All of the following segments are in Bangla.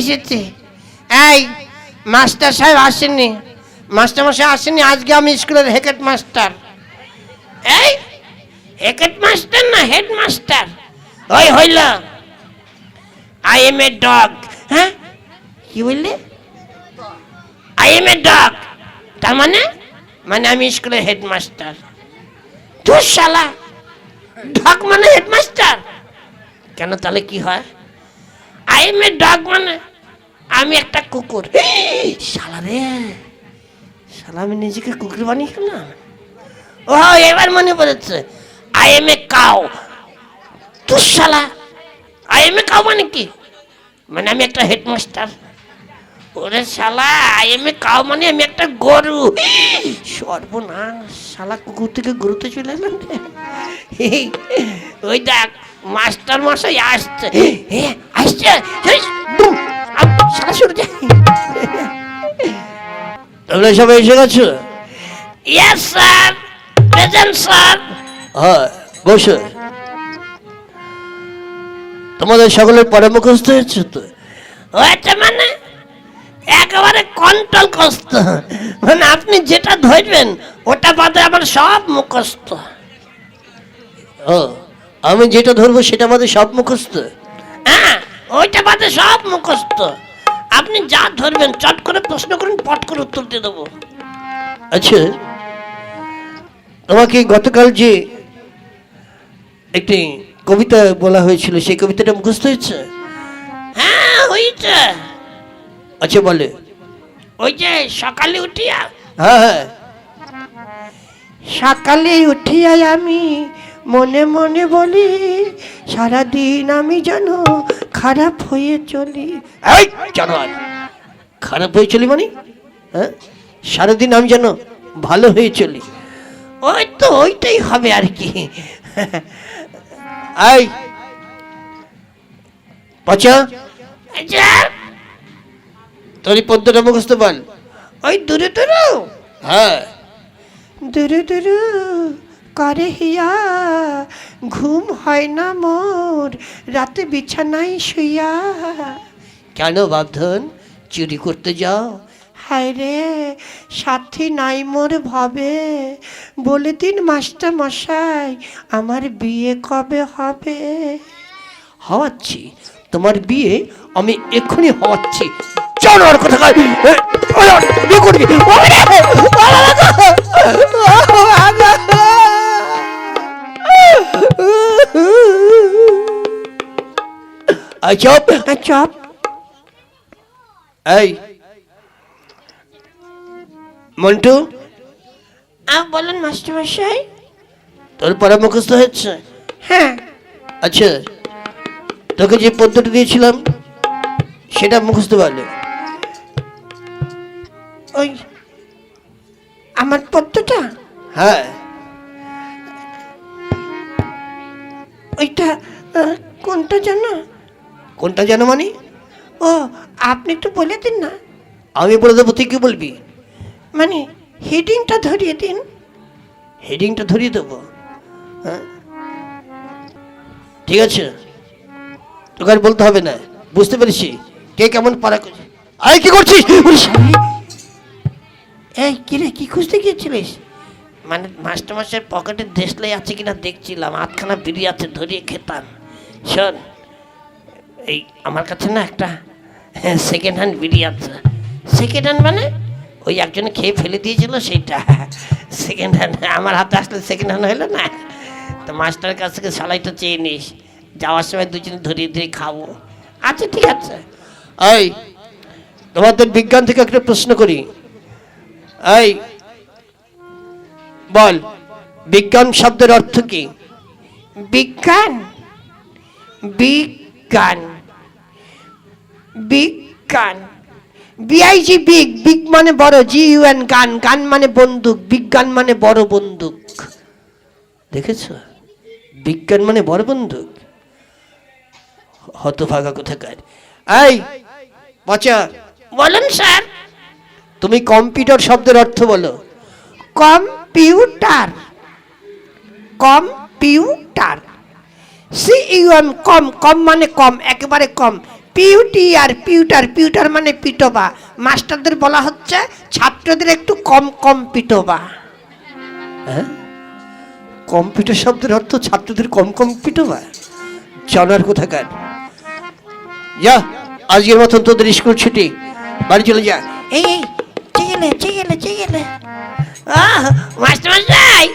এসেছে। এই, মাস্টার সাহেব আসেননি। মাস্টার মশাই আসেননি, আজকে আমি স্কুলের হেড মাস্টার। এই, হেড মাস্টার না হেড মাস্টার? ওই হইল। আই এম এ ডগ হ্যাঁ? কি বললে? আই এম এ ডগ তার মানে? মানে আমি স্কুলের হেড মাস্টার। তুই শালা। ডগ মানে হেডমাস্টার কেন তাহলে কি হয়? এম এ ডগ মানে আমি একটা কুকুর। শালা রে। শালা, আমি নিজেকে কুকুর বানিয়ে না? ও এবার মনে পড়েছে। আই এম এ কাউ তুই শালা আই এম এ কাউ মানে কি? মানে আমি একটা হেডমাস্টার ওরে শালা আই এম এ কাউ মানে আমি একটা গরু। সর্বনাশ, শালা, কুকুর থেকে গরুতে চলে এলাম ওই দেখ। মাস্টার মশাই আসছে। আসছে? সরে যা। তোমরা সবাই এসে গেছো? ইয়েস স্যার প্রেজেন্ট স্যার হ্যাঁ বসো। তোমাদের সকলের পরে মুখস্থ হয়েছে তো? হয়েছে মানে? একেবারে কন্ট্রোল কষ্ট। মানে আপনি যেটা ধরবেন ওটা বাদে আমার সব মুখস্থ। ও আমি যেটা ধরবো সেটা আমাদের সব মুখস্থ। হ্যাঁ ওইটা বাদে সব মুখস্থ। আপনি যা ধরবেন চট করে প্রশ্ন করুন পট করে উত্তর দিয়ে দেবো। আচ্ছা তোমাকে গতকাল যে একটি কবিতা বলা হয়েছিল সেই কবিতাটা মুখস্থ হয়েছে? হ্যাঁ হয়েছে। আচ্ছা বলে। ওই যে সকালে উঠিয়া হ্যাঁ হ্যাঁ। সকালে উঠিয়া আমি মনে মনে বলি সারাদিন আমি যেন খারাপ হয়ে চলি। এই জানোয়ার খারাপ হয়ে চলি মানে? হ্যাঁ? সারাদিন আমি যেন ভালো হয়ে চলি। ওই তো ওইটাই হবে আর কি। আই পচা। আচ্ছা, তোর এই পদ্মটা মুখস্থ বল। ওই দূরে দূরে। হ্যাঁ। দূরে দূরে। করে হিয়া ঘুম হয় না মোর রাতে বিছানায় শুইয়া কেন বাপধন চুরি করতে যাও হায় রে সাথী নাই মোর ভাবে বলে দিন মাস্টার মশাই আমার বিয়ে কবে হবে হওয়াচ্ছি তোমার বিয়ে আমি এক্ষুনি হওয়াচ্ছি জানোয়ার কথা বিয়ে করবি চপ চপ এই মন্টু বলেন মাস্টার মশাই। তোর পড়া মুখস্থ হচ্ছে হ্যাঁ। আচ্ছা তোকে যে পদ্ধতি দিয়েছিলাম সেটা মুখস্থ পারলে ওই আমার পদ্মটা? হ্যাঁ। ওইটা কোনটা জানো? কোনটা জানো মানে? ও আপনি একটু বলে দিন না। আমি বলে দেবো তুই কি বলবি? মানে হেডিংটা ধরিয়ে দিন। হেডিংটা ধরিয়ে দেবো। হ্যাঁ? ঠিক আছে। তোকে আর বলতে হবে না। বুঝতে পেরেছি? কে কেমন পারা আয় কি করছিস? এই কিরে কি খুঁজতে গিয়েছিলিস? মানে মাস্টার মাসের পকেটে দেশলাই আছে কিনা দেখছিলাম। আধখানা বিড়ি আছে ধরিয়ে খেতাম। শোন এই আমার কাছে না একটা সেকেন্ড হ্যান্ড বিড়ি আছে। সেকেন্ড হ্যান্ড মানে ওই একজনে খেয়ে ফেলে দিয়েছিল সেইটা। সেকেন্ড হ্যান্ড আমার হাতে আসলে সেকেন্ড হ্যান্ড হলো না। তো মাস্টারের কাছ থেকে সালাইটা চেয়ে নিস। যাওয়ার সময় দুজনে ধরিয়ে ধরিয়ে খাব। আচ্ছা ঠিক আছে। এই তোমাদের বিজ্ঞান থেকে একটা প্রশ্ন করি। এই বল বিজ্ঞান শব্দের অর্থ কি? বিজ্ঞান? বিজ্ঞান। বিজ্ঞান বিআইজি বিগ বিগ মানে বড় জি ইউএন গান গান মানে বন্দুক বিজ্ঞান মানে বড় বন্দুক। দেখেছ? বিজ্ঞান মানে বড় বন্দুক। হতভাগা কোথাকার। এই পচা বলেন স্যার। তুমি কম্পিউটার শব্দের অর্থ বলো। Computer. Computer. C um com com মানে কম একেবারে কম। পিউটি আর পিউটার পিউটার মানে পিটোবা। মাস্টারদের বলা হচ্ছে ছাত্রদের একটু কম কম পিটোবা। হ্যাঁ? কম্পিউটার শব্দের অর্থ ছাত্রদের কম কম পিটোবা? জানার কোথাকার? যা আজকের মতন তোদের স্কুল ছুটি। বাড়ি চলে যা। এই এই চেগেলে চেগেলে চেগেলে আহ মাস্টার মশাই!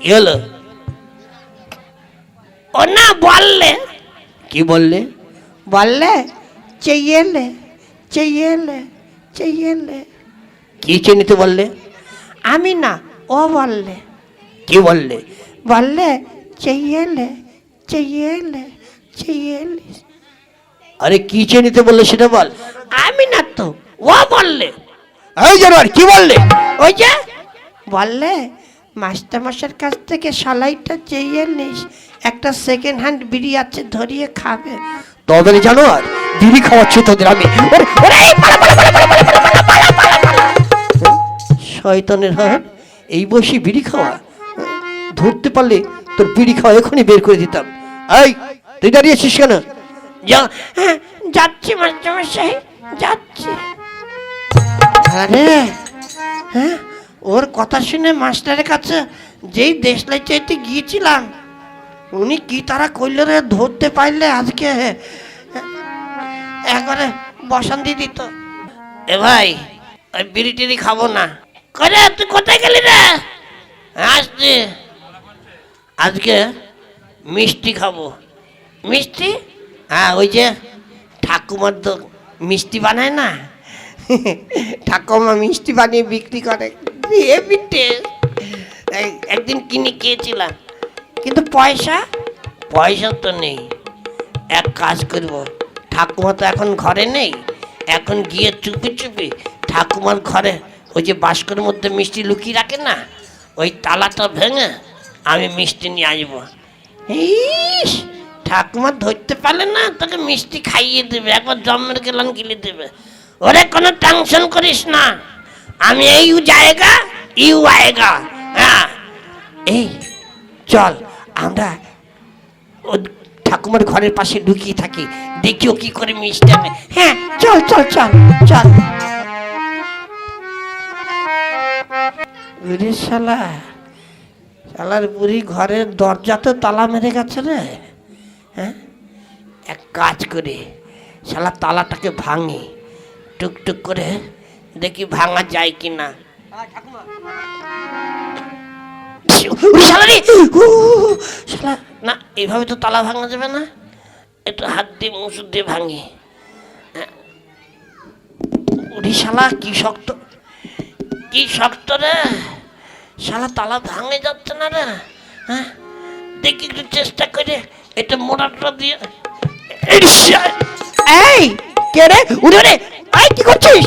কি হলো? ও না বললে। কি বললে? বললে চেয়েলে চেয়েলে চেয়েলে কি চিনিতে বললে আমি না ও বললে কি বললে বললে চেয়েলে চেয়েলে চেয়েলে আরে কি চিনিতে বললে সেটা বল আমি না তো ও বললে এই জানোয়ার কি বললে ওই যে বললে মাস্টারমশার কাছ থেকে সালাইটা চেয়ে নিস একটা সেকেন্ড হ্যান্ড বিড়ি আছে ধরিয়ে খাবে। দলদলে জানো আর? বিড়ি খাওয়াচ্ছি তোদের আমি শয়তানের হাট এই বসে বিড়ি খাওয়া? ধরতে পারলে তোর বিড়ি খাওয়া এখনই বের করে দিতাম। এই তুই দাঁড়িয়েছিস কেন? যা হ্যাঁ, যাচ্ছি মাস্টারমশাই যাচ্ছি। আরে হ্যাঁ ওর কথা শুনে মাস্টারের কাছে যেই দেশলাই চাইতে গিয়েছিলাম উনি কি তারা করলে রে? ধরতে পারলে আজকে একবারে বসান দিয়ে দিত। এ ভাই ওই বিড়ি টিড়ি খাব না। করে তুই কোথায় গেলি রে? আসছি। আজকে মিষ্টি খাব। মিষ্টি? হ্যাঁ ওই যে ঠাকুমার তো মিষ্টি বানায় না? ঠাকুমা মিষ্টি বানিয়ে বিক্রি করে। হেভি একদিন কিনে খেয়েছিলাম। কিন্তু পয়সা? পয়সা তো নেই। এক কাজ করব, ঠাকুমা তো এখন ঘরে নেই। এখন গিয়ে চুপি চুপি ঠাকুমার ঘরে ওই যে বাস্কর মধ্যে মিষ্টি লুকিয়ে রাখে না, ওই তালাটা ভেঙে আমি মিষ্টি নিয়ে আসব। ইস, ঠাকুমা ধরতে পারলে না, তোকে মিষ্টি খাইয়ে দেবে, একবার জমের গেলাম গিলে দেবে। ওরে, কোনো টেনশন করিস না, আমি এই জায়গা, ইউ আয়েগা হ্যাঁ। এই, চল। আমরা ঠাকুমার ঘরের পাশে ঢুকিয়ে থাকি। দেখি ও কি করে মিষ্টি হ্যাঁ চল চল চল চল। ওরে শালা, শালার বুড়ি ঘরের দরজাতে তালা মেরে গেছে রে। হ্যাঁ? এক কাজ করে, শালা তালাটাকে ভাঙি। টুকটুক করে দেখি ভাঙা যায় কি না উরি না এইভাবে তো তালা ভাঙা যাবে না। একটু হাত দিয়ে মুসুর দিয়ে ভাঙি। হ্যাঁ। উরি শালা, কি শক্ত কি শক্ত রে! শালা, তালা ভাঙে যাচ্ছে না রে। হ্যাঁ দেখি একটু চেষ্টা করে, এটা মোড়াটা দিয়ে। এই কে রে? উড়ে রে কি করছিস?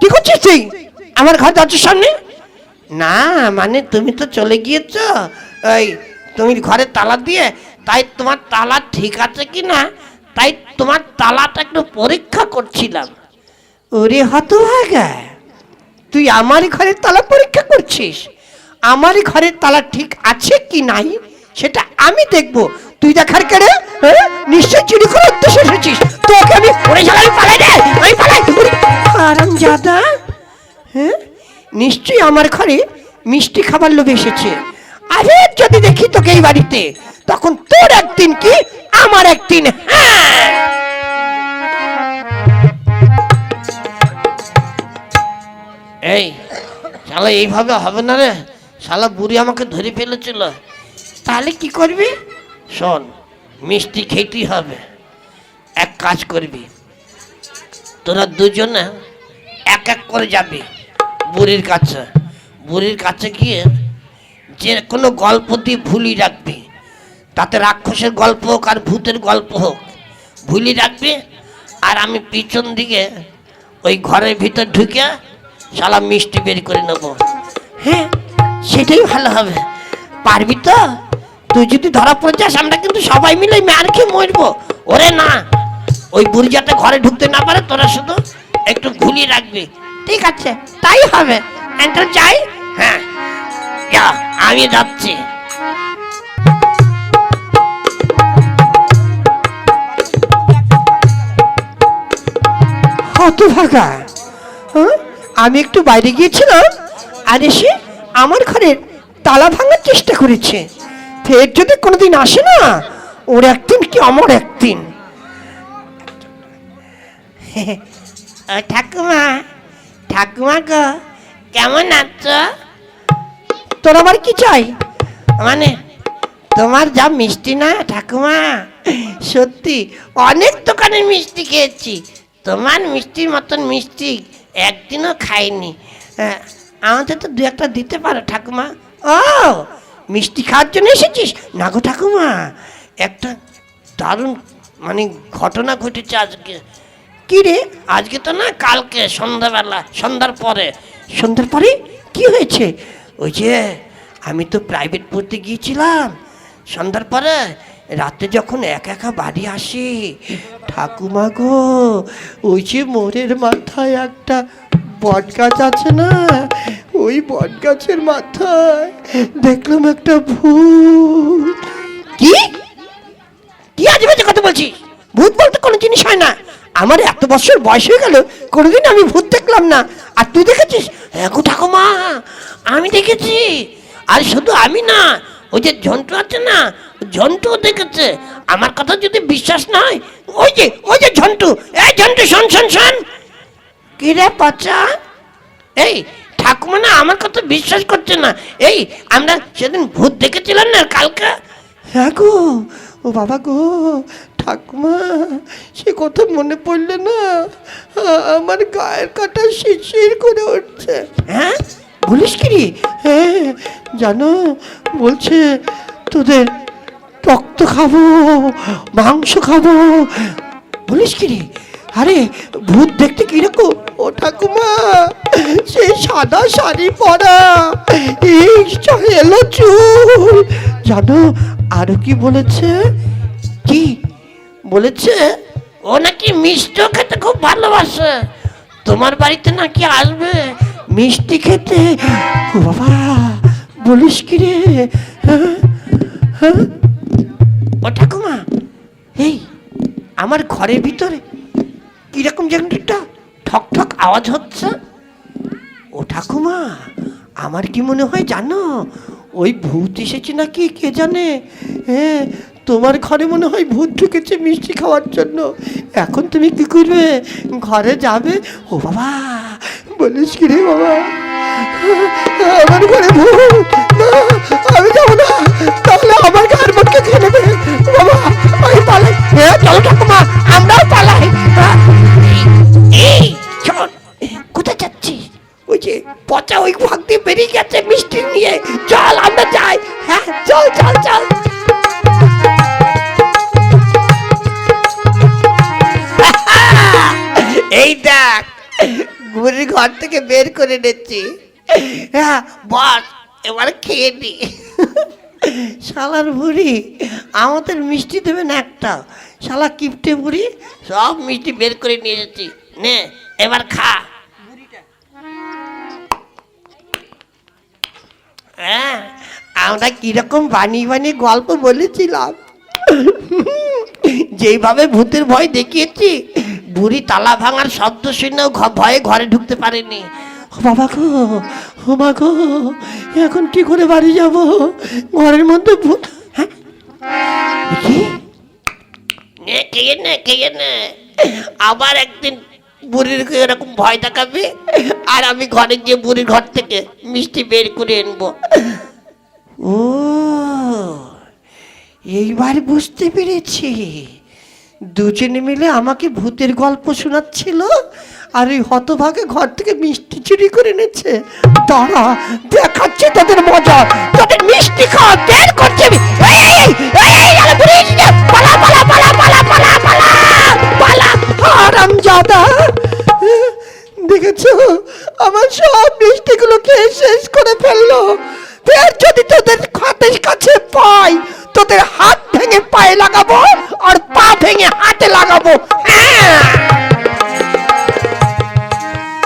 কি করছিস তুই? আমার ঘর দরজার সামনে? না মানে তুমি তো চলে গিয়েছ। ওই তুমি ঘরে তালা দিয়ে, তাই তোমার তালা ঠিক আছে কি না? তাই তোমার তালাটা একটু পরীক্ষা করছিলাম। ওরে হতভাগা, তুই আমারই ঘরের তালা পরীক্ষা করছিস? আমারই ঘরের তালা ঠিক আছে কি নাই? সেটা আমি দেখব। তুই দেখার কেড়ে নিশ্চয় চুরি করে উদ্দেশ্যে এসেছিস। তোকে আমি ওরে শালা নিশ্চয়ই আমার ঘরে মিষ্টি খাবার লোভে এসেছে। আরে যদি দেখি তোকে এই বাড়িতে, তখন তোর একদিন কি? আমার একদিন হ্যাঁ। এই, শালা, এইভাবে হবে না রে। শালা, বুড়ি আমাকে ধরে ফেলেছিল। তাহলে কি করবি? শোন, মিষ্টি খেতেই হবে। এক কাজ করবি। তোরা দুজনে এক এক করে যাবি। বুড়ির কাছে। বুড়ির কাছে গিয়ে যে কোনো গল্প দিয়ে ভুলি রাখবি। তাতে রাক্ষসের গল্প হোক আর ভূতের গল্প হোক, ভুলি রাখবি। আর আমি পিছন দিকে ওই ঘরের ভিতর ঢুকে শালা মিষ্টি বের করে নেব। হ্যাঁ সেটাই ভালো হবে। পারবি তো? তুই যদি ধরা পড়ে যাস, আমরা কিন্তু সবাই মিলে মার খেয়ে মরবো। ওরে না, ওই বুড়ি যাতে ঘরে ঢুকতে না পারে, তোরা শুধু একটু ঘুলিয়ে রাখবি। ঠিক আছে তাই হবে। একটা যাই হ্যাঁ যা, আমি যাচ্ছি। হতভাগা হ্যাঁ? আমি একটু বাইরে গিয়েছিলাম আর এসে আমার ঘরের তালা ভাঙার চেষ্টা করেছে। ফের যদি কোনোদিন আসে না ওর একদিন কি আমার একদিন। ঠাকুমা ঠাকুমা গো কেমন আছো? তোর আবার কি চাই? মানে তোমার যা মিষ্টি না ঠাকুমা সত্যি অনেক দোকানে মিষ্টি খেয়েছি। তোমার মিষ্টির মতন মিষ্টি একদিনও খাইনি। হ্যাঁ, আমাদের তো দু একটা দিতে পারো ঠাকুমা। ও মিষ্টি খাওয়ার জন্য এসেছিস? না গো ঠাকুমা একটা দারুণ মানে ঘটনা ঘটেছে আজকে। কি রে? আজকে তো না কালকে সন্ধ্যাবেলা সন্ধ্যার পরে। সন্ধ্যার পরে? কি হয়েছে? ওই যে আমি তো প্রাইভেট পড়তে গিয়েছিলাম। সন্ধ্যার পরে রাতে যখন একা একা বাড়ি আসি ঠাকুমা গো ওই যে মোড়ের মাথায় একটা বট গাছ আছে না ওই বট গাছের মাথায় দেখলাম একটা ভূত। কি? কি আজে বাজে কথা বলছিস? ভূত বলতে কোনো জিনিস হয় না। আমার এত বছর বয়স হয়ে গেল, কোনোদিন আমি ভূত দেখলাম না। আর তুই দেখেছিস? হ্যাঁ ঠাকুমা, আমি দেখেছি। আর শুধু আমি না, ওই যে ঝন্টু আছে না, ঝন্টুও দেখেছে। আমার কথা যদি বিশ্বাস না হয়, ওই যে ওই যে ঝন্টু, এই ঝন্টু, শোন শোন শোন। কি রে পচা? এই, ঠাকুমা না আমার কথা বিশ্বাস করছে না। এই, আমরা সেদিন ভূত দেখেছিলাম না কালকে? হ্যাঁ গো, ও বাবা গো ঠাকুমা সে কথা মনে পড়লে না আমার গায়ের কাটা শিরশির করে উঠছে। হ্যাঁ? বলিস কি হ্যাঁ জানো বলছে তোদের রক্ত খাব মাংস খাব। বলিস কি রে? আরে ভূত দেখতে কীরকম? ও ঠাকুমা সেই সাদা শাড়ি পরা এলো চুল। জানো আরও কি বলেছে? কি? বলেছে, ও নাকি মিষ্টি খেতে খুব ভালোবাসে। তোমার বাড়িতে নাকি আসবে মিষ্টি খেতে? ও বাবা, বলিস কি রে? ও ঠাকুমা, এই, আমার ঘরের ভিতরে কীরকম যেন একটা ঠক ঠক আওয়াজ হচ্ছে। ও ঠাকুমা, আমার কি মনে হয় জানো, ওই ভূত এসেছে নাকি কে জানে? হ্যাঁ তোমার ঘরে মনে হয় ভূত ঢুকেছে মিষ্টি খাওয়ার জন্য। এখন তুমি কি করবে? ঘরে যাবে? ও বাবা বলিস কি রে বাবা? আমার ঘরে ভূত! না, আমি যাব না। তাহলে আমার ঘর মধ্যে খেয়ে নেবে। বাবা আমি পালাই। হ্যাঁ চলো ঠাকুমা আমরাও পালাই। কোথায় যাচ্ছিস? ওই যে পচা ওই ভাগ দিয়ে বেরিয়ে গেছে মিষ্টি নিয়ে। ঘর থেকে বের করে নিচ্ছি। হ্যাঁ বস এবার খেয়ে নি। শালার বুড়ি আমাদের মিষ্টি দেবে না একটা। শালা কিপটে বুড়ি। সব মিষ্টি বের করে নিয়ে এসেছি। নে এবার খা। হ্যাঁ আমরা কীরকম বানিয়ে বানিয়ে গল্প বলেছিলাম। যেইভাবে ভূতের ভয় দেখিয়েছি বুড়ি তালা ভাঙার শব্দ শুনেও ভয়ে ঘরে ঢুকতে পারেনি। বাবা গো ও মা গো এখন কি করে বাড়ি যাব? ঘরের মধ্যে ভূত হ্যাঁ? কি? নে নে আবার একদিন বুড়ির এরকম ভয় দেখাবে আর আমি ঘরে গিয়ে বুড়ির ঘর থেকে মিষ্টি বের করে আনব। ও এইবার বুঝতে পেরেছি। দুজনে মিলে আমাকে ভূতের গল্প শোনাচ্ছিল আর ওই হতভাগে ঘর থেকে মিষ্টি চুরি করে নিচ্ছে দাঁড়া, দেখাচ্ছে তাদের মজা। তাদের মিষ্টি খাওয়া বের করছে। দেখেছ? আমার সব মিষ্টিগুলো খেয়ে শেষ করে ফেলল। ফের যদি তোদের হাতের কাছে পাই তোদের হাত ভেঙে পায়ে লাগাবো আর পা ভেঙে হাতে লাগাবো হ্যাঁ